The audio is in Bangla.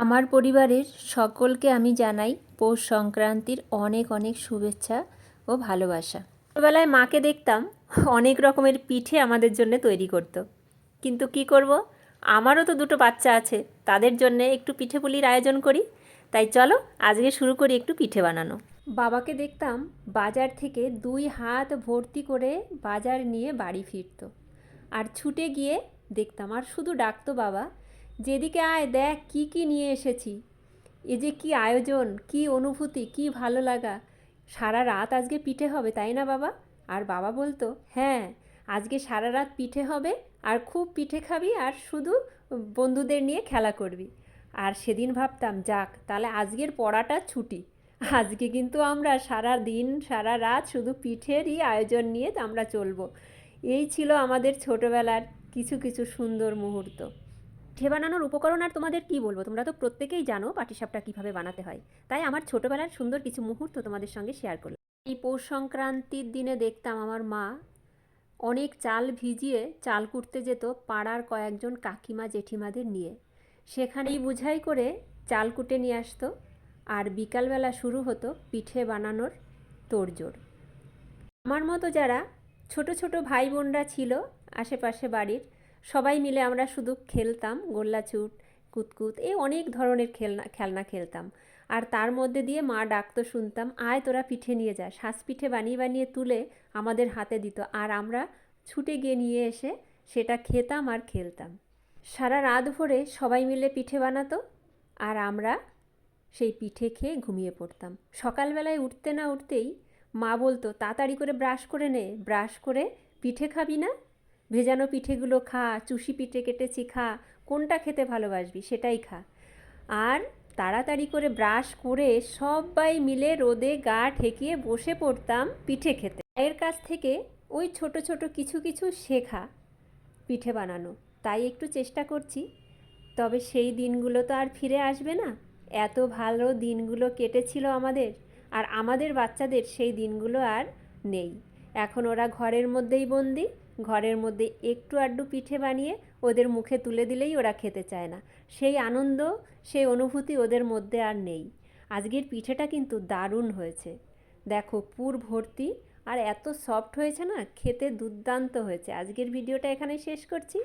আমার পরিবারের সকলকে আমি জানাই পৌষ সংক্রান্তির অনেক অনেক শুভেচ্ছা ও ভালোবাসা। ছোটোবেলায় মাকে দেখতাম অনেক রকমের পিঠে আমাদের জন্য তৈরি করতো। কিন্তু কি করব? আমারও তো দুটো বাচ্চা আছে, তাদের জন্য একটু পিঠে পুলির আয়োজন করি। তাই চলো, আজকে শুরু করি একটু পিঠে বানানো। বাবাকে দেখতাম বাজার থেকে দুই হাত ভর্তি করে বাজার নিয়ে বাড়ি ফিরতো। আর ছুটে গিয়ে দেখতাম, আর শুধু ডাকতো বাবা যেদিকে আয় দেখ কি কি নিয়ে এসেছি। এ যে কি আয়োজন, কি অনুভূতি, কি ভালো লাগা। সারা রাত আজকে পিঠে হবে, তাই না বাবা? আর বাবা বলতো হ্যাঁ আজকে সারা রাত পিঠে হবে, আর খুব পিঠে খাবি, আর শুধু বন্ধুদের নিয়ে খেলা করবি। আর সেদিন ভাবতাম, যাক, তাহলে আজকের পড়াটা ছুটি। আজকে কিন্তু আমরা সারা দিন, সারা রাত শুধু পিঠেরই আয়োজন নিয়ে আমরা চলবো। এই ছিল আমাদের ছোটোবেলার কিছু কিছু সুন্দর মুহূর্ত। পিঠে বানানোর উপকরণ আর তোমাদের কি বলব? তোমরা তো প্রত্যেকেই জানো পাটিসাপটা কীভাবে বানাতে হয়। তাই আমার ছোটোবেলার সুন্দর কিছু মুহূর্ত তোমাদের সঙ্গে শেয়ার করলাম। এই পৌষ সংক্রান্তির দিনে দেখতাম আমার মা অনেক চাল ভিজিয়ে চাল কুটতে যেত পাড়ার কয়েকজন কাকিমা, জেঠিমাদের নিয়ে। সেখানেই বুঝাই করে চাল কুটে নিয়ে আসতো আর বিকালবেলা শুরু হতো পিঠে বানানোর তোড়জোড়। আমার মতো যারা ছোট ছোট ভাই বোনরা ছিল আশেপাশে বাড়ির সবাই মিলে আমরা শুধু খেলতাম, গোল্লাছুট, কুতকুত, এই অনেক ধরনের খেলনা খেলনা খেলতাম। আর তার মধ্যে দিয়ে মা ডাকতো শুনতাম, আয় তোরা পিঠে নিয়ে যা। শ্বাস পিঠে বানিয়ে বানিয়ে তুলে আমাদের হাতে দিত। আর আমরা ছুটে গিয়ে নিয়ে এসে সেটা খেতাম আর খেলতাম। সারা রাত ভরে সবাই মিলে পিঠে বানাতো আর আমরা সেই পিঠে খেয়ে ঘুমিয়ে পড়তাম। সকালবেলায় উঠতে না উঠতেই মা বলতো, তাড়াতাড়ি করে ব্রাশ করে নে, ব্রাশ করে পিঠে খাবি না? ভেজানো পিঠেগুলো খা, চুষি পিঠে কেটেছি খা, কোনটা খেতে ভালোবাসবি সেটাই খা। আর তাড়াতাড়ি করে ব্রাশ করে সবাই মিলে রোদে গা ঠেকিয়ে বসে পড়তাম পিঠে খেতে। এর কাছ থেকে ওই ছোট ছোট কিছু কিছু শেখা পিঠে বানানো। তাই একটু চেষ্টা করছি। তবে সেই দিনগুলো তো আর ফিরে আসবে না। এত ভালো দিনগুলো কেটেছিল আমাদের। আর আমাদের বাচ্চাদের সেই দিনগুলো আর নেই। এখন ওরা ঘরের মধ্যেই বন্দি। ঘরের মধ্যে একটু আড্ডু পিঠে বানিয়ে ওদের মুখে তুলে দিলেই ওরা খেতে চায় না। সেই আনন্দ, সেই অনুভূতি ওদের মধ্যে আর নেই। আজকের পিঠেটা কিন্তু দারুণ হয়েছে। দেখো, পুর ভর্তি আর এত সফট হয়েছে না, খেতে দুর্দান্ত হয়েছে। আজকের ভিডিওটা এখানে শেষ করছি।